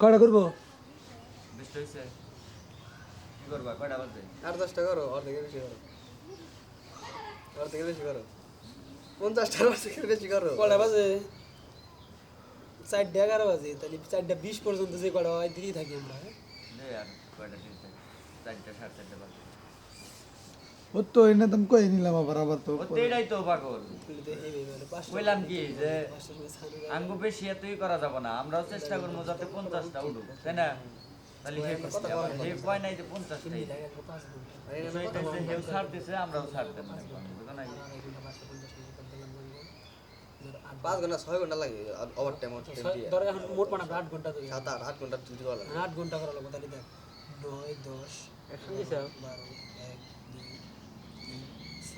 কয়টা করব? আর দশটা করো অর্ধেকের বেশি করো। অর্ধেকের বেশি করো। পঞ্চাশটার অর্ধেকের বেশি করো। কটা বাজে? চারটে এগারো বাজে। তাহলে চারটা বিশ পর্যন্ত যে কটা হয় দিকেই থাকি আমরা হ্যাঁ? আর কয়টা দিন চারটা সাড়ে চারটা বাজে। ও তো এনে তুমি কই নিলাম আবার আবার তো এটাই তো পাগল। কইলাম কি যে। আঙ্গু বেশি এতই করা যাবে না আমরাও চেষ্টা করব যাতে পঞ্চাশটা উঠুক তাই না? তাহলে হে হে কয় নাই যে পঞ্চাশটাই তিন টাকা করে পাঁচ ঘণ্টা। বিষয়টা হচ্ছে হেউ ছাড় দিছে আমরাও ছাড় দেব না বুঝো নাই? আড়াই ঘণ্টা, পাঁচটা পঞ্চাশ মিনিট করে দিলাম মনে পাঁচ ঘণ্টা ছয় ঘণ্টা লাগে ওভার টাইম ধরো এখন মোট মানে আট ঘণ্টা ধরি সাত আট আট ঘণ্টা ডিউটি করা লাগে আট ঘণ্টা করা লাগবে তাহলে দেখ। নয় দশ বারো এক দুই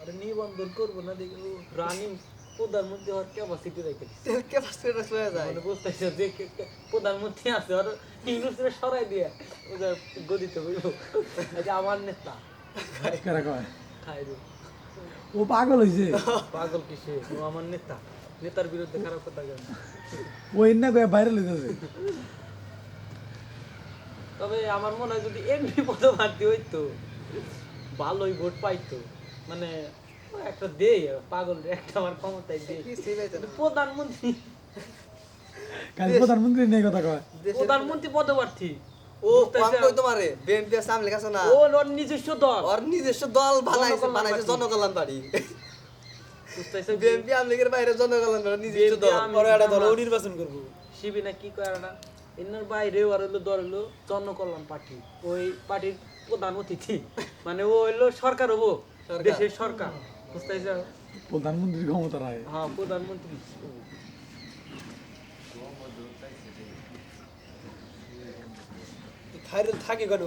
আরে নিবন্ধন করব না রানিং প্রধানমন্ত্রী হওয়ার ক্যাপাসিটি রেখে যায়। মানে বুঝতেছে যে প্রধানমন্ত্রী আছে আর ইউনুসের সরাই দিয়ে ওদের গদিতে হইব এই আমার নেতা। খাইরু ও পাগল হয়েছে পাগল কিসে? ও আমার নেতা। নেতার বিরুদ্ধে খারাপ কথা কেন ও কয়ে ভাইরাল হয়েছে তবে আমার মনে হয় যদি এমনি পদ পদপ্রার্থী হইতো ভালোই ভোট পাইতো। মানে একটা দেই পাগল একটা আমার ক্ষমতায় দেই। প্রধানমন্ত্রী। কাল প্রধানমন্ত্রী নিয়ে কথা কয়। প্রধানমন্ত্রী পদপ্রার্থী। ও তোমারে? বিএনপি সামনে কাছে না। ও ওর নিজস্ব দল। ওর নিজস্ব দল বানাইছে জনকল্যাণ বানাইছে পার্টি। জনকল্যাণ বাড়ি বিএনপি আমলিগের বাইরে জনকল্যাণ বাড়ি নিজস্ব দল। আম- একটা দল ও নির্বাচন করব। শিবি না কি করে না এনার বাইরেও আর হলো দল হলো জনকল্যাণ পার্টি। ওই পার্টির প্রধান অতিথি। মানে ও হইল সরকার হব। দেশের সরকার। বুঝতে প্রধানমন্ত্রীর ক্ষমতা রায়। হ্যাঁ প্রধানমন্ত্রী। থাকে কেন